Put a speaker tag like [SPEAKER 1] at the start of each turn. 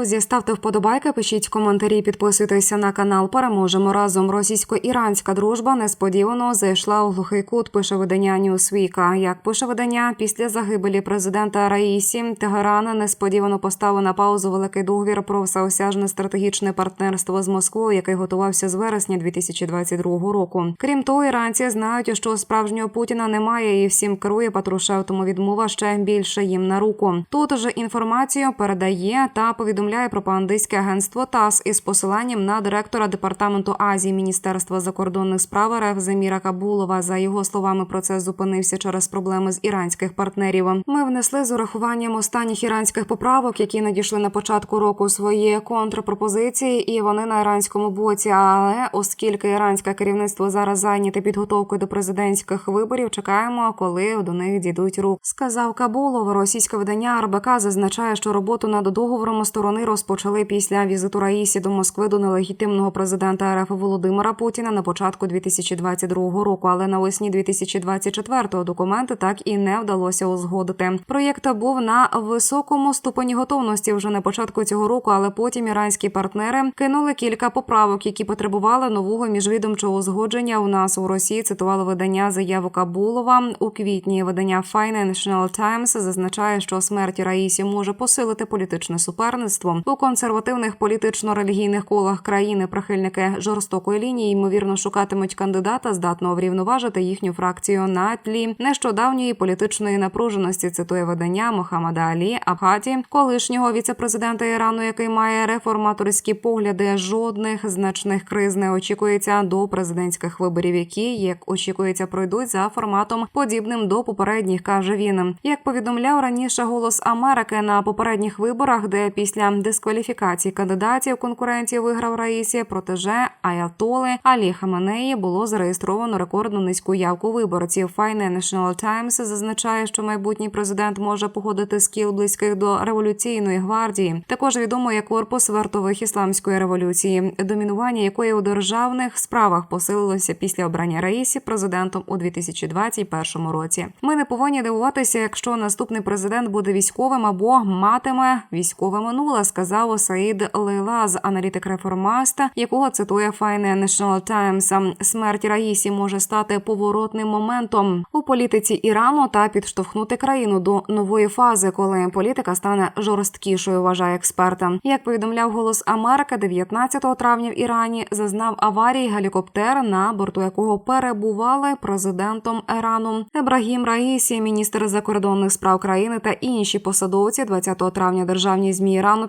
[SPEAKER 1] Друзі, ставте вподобайки, пишіть коментарі, підписуйтеся на канал. Переможемо разом. Російсько-іранська дружба несподівано зайшла у глухий кут. Пише видання Ньюсвіка. Як пише видання, після загибелі президента Раїсі Тегеран несподівано поставив на паузу великий договір про всеосяжне стратегічне партнерство з Москвою, який готувався з вересня 2022 року. Крім того, іранці знають, що справжнього Путіна немає, і всім керує Патрушев, тому відмова ще більше їм на руку. Тут же інформацію передає та повідомляє пропагандистське агентство ТАСС із посиланням на директора департаменту Азії Міністерства закордонних справ РФ Заміра Кабулова. За його словами, процес зупинився через проблеми з іранських партнерів. Ми внесли з урахуванням останніх іранських поправок, які надійшли на початку року свої контрпропозиції, і вони на іранському боці. Але оскільки іранське керівництво зараз зайняте підготовкою до президентських виборів, чекаємо, коли до них дійдуть рук. Сказав Кабулов. Російське видання РБК зазначає, що роботу над договором сторони розпочали після візиту Раїсі до Москви до нелегітимного президента РФ Володимира Путіна на початку 2022 року. Але навесні 2024 документи так і не вдалося узгодити. Проєкт був на високому ступені готовності вже на початку цього року, але потім іранські партнери кинули кілька поправок, які потребували нового міжвідомчого узгодження. У нас у Росії цитувало видання заяву Кабулова у квітні. Видання Financial Times зазначає, що смерть Раїсі може посилити політичне суперництво у консервативних політично-релігійних колах країни. Прихильники жорстокої лінії ймовірно шукатимуть кандидата, здатного врівноважити їхню фракцію на тлі нещодавньої політичної напруженості. Цитує видання Мохаммада Алі Абхаті, колишнього віцепрезидента Ірану, який має реформаторські погляди. Жодних значних криз не очікується до президентських виборів, які як очікується пройдуть за форматом подібним до попередніх, каже він. Як повідомляв раніше голос Америки на попередніх виборах, де після дискваліфікації кандидатів конкуренції виграв Раїсі протеже Аятоли Алі Хаменеї було зареєстровано рекордно низьку явку виборців. Financial Times зазначає, що майбутній президент може походити з кіл близьких до революційної гвардії. Також відомо як корпус вартових ісламської революції, домінування якої у державних справах посилилося після обрання Раїсі президентом у 2021 році. Ми не повинні дивуватися, якщо наступний президент буде військовим або матиме військове минуле, сказав Саїд Лейлаз, аналітик реформаста, якого цитує Financial Times. Смерть Раїсі може стати поворотним моментом у політиці Ірану та підштовхнути країну до нової фази, коли політика стане жорсткішою. Вважає експерта. Як повідомляв голос Америки, 19 травня в Ірані зазнав аварії гелікоптер, на борту якого перебували президентом Ірану Ебрагім Раїсі, міністр закордонних справ країни та інші посадовці 20 травня державні змі Ірану